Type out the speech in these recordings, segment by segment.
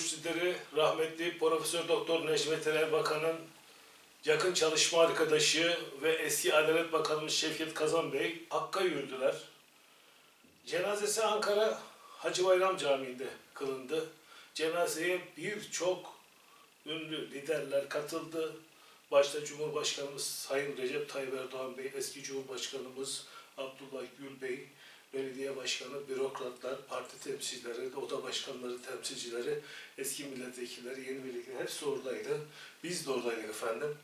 lideri rahmetli Profesör Doktor Necmet Erbakan'ın yakın çalışma arkadaşı ve eski Adalet Bakanımız Şevket Kazan Bey Hakk'a yürüdüler. Cenazesi Ankara Hacı Bayram Camii'nde kılındı. Cenazeye birçok ünlü liderler katıldı. Başta Cumhurbaşkanımız Sayın Recep Tayyip Erdoğan Bey, eski Cumhurbaşkanımız Abdullah Gül Bey, belediye başkanı, bürokratlar, parti temsilcileri, oda başkanları, temsilcileri, eski milletvekilleri, yeni milletvekilleri hepsi oradaydı. Biz de oradaydık efendim.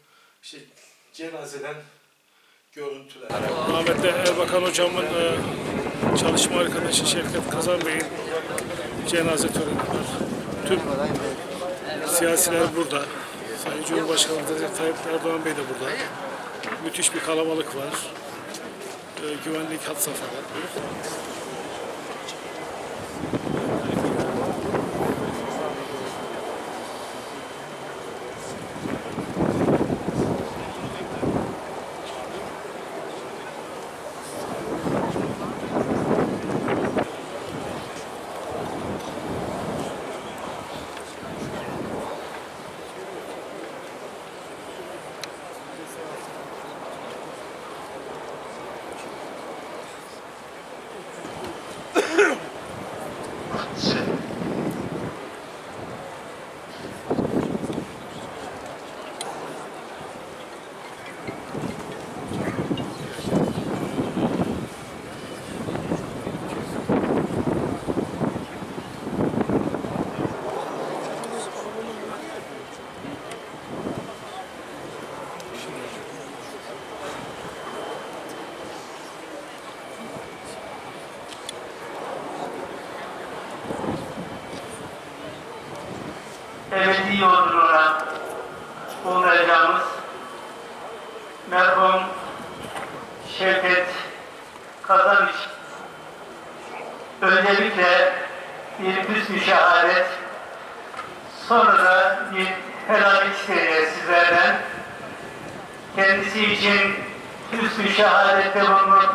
İşte cenazeden görüntüler. Rahmetli Erbakan hocamın e, çalışma arkadaşı Şevket Kazan Bey'in cenaze töreni var. Tüm siyasiler burada. Sayın Cumhurbaşkanı Recep Tayyip Erdoğan Bey de burada. Müthiş bir kalabalık var. Güvenlik hat safhada. Ebedi yolculuğuna uğrayacağımız merhum Şevket Kazanç öncelikle bir hüsnü şehadet sonra da bir helallik isteyeceğiz sizlerden. Kendisi için hüsnü şehadette bulunup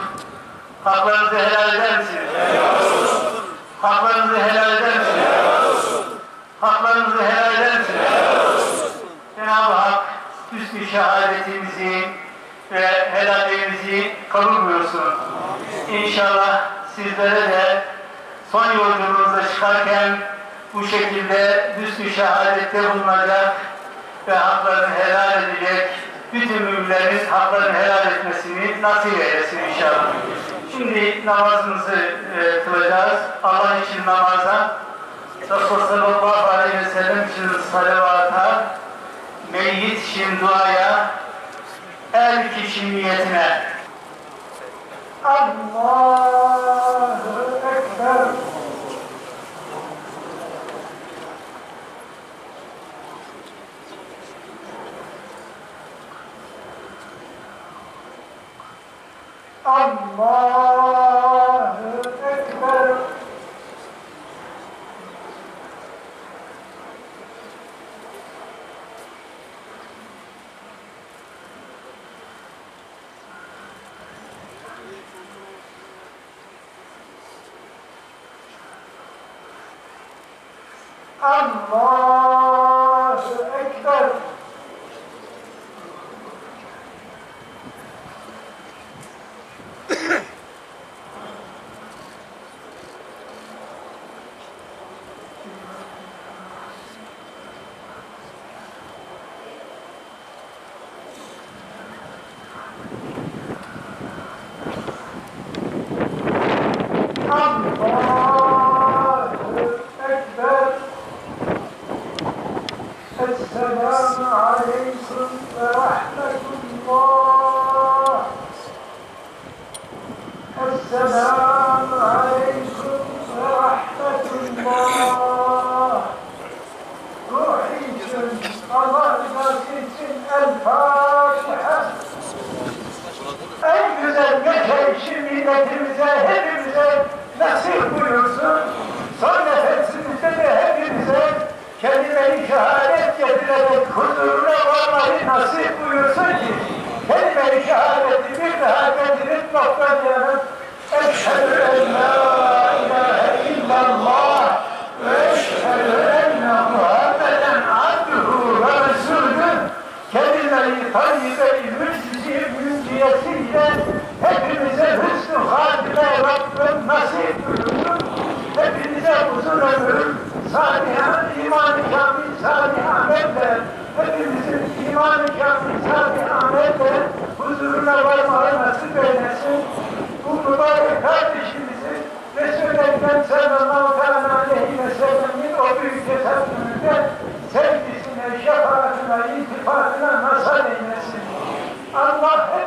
haklarınızı helal eder misiniz? Haklarınızı helal eder misiniz? haklarınızı helal eder misiniz? Cenab-ı Hak hüsnü şehadetimizi ve helalliğimizi kabul buyursun. İnşallah sizlere de son yolculuğunuza çıkarken bu şekilde hüsnü şehadette bulunacak ve haklarını helal edecek bütün müminlerin haklarını helal etmesini nasip eylesin inşallah. Şimdi namazımızı e, kılacağız. Allah için namaza Resulullah sallallahu için salavata, meyyit için duaya, el kişi niyetine. Allahu Ekber. Allahu Ekber. Allahu Ekber. milletimize, hepimize nasip buyursun. Son nefesimizde de hepimize kelime-i şehadet getirerek huzuruna varmayı nasip buyursun ki kelime-i şehadeti bir daha getirip noktalayalım. Eşhedü en la ilahe illallah ve eşhedü enne Muhammeden abduhu ve resulü kelime-i tayyibe-i Türkiye'yi büyüyesiyle hepinize hüsnü hatime Rabbim nasip buyurur. Hepinize uzun ömür, salihan iman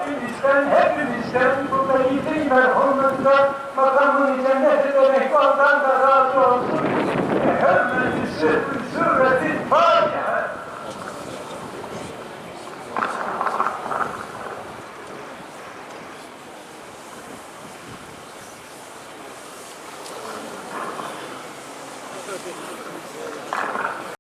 hepimizden, hepimizden bu meyyidin merhumunda makamın cenneti demek bu da razı olsun. Hürmeti sürreti Fatiha.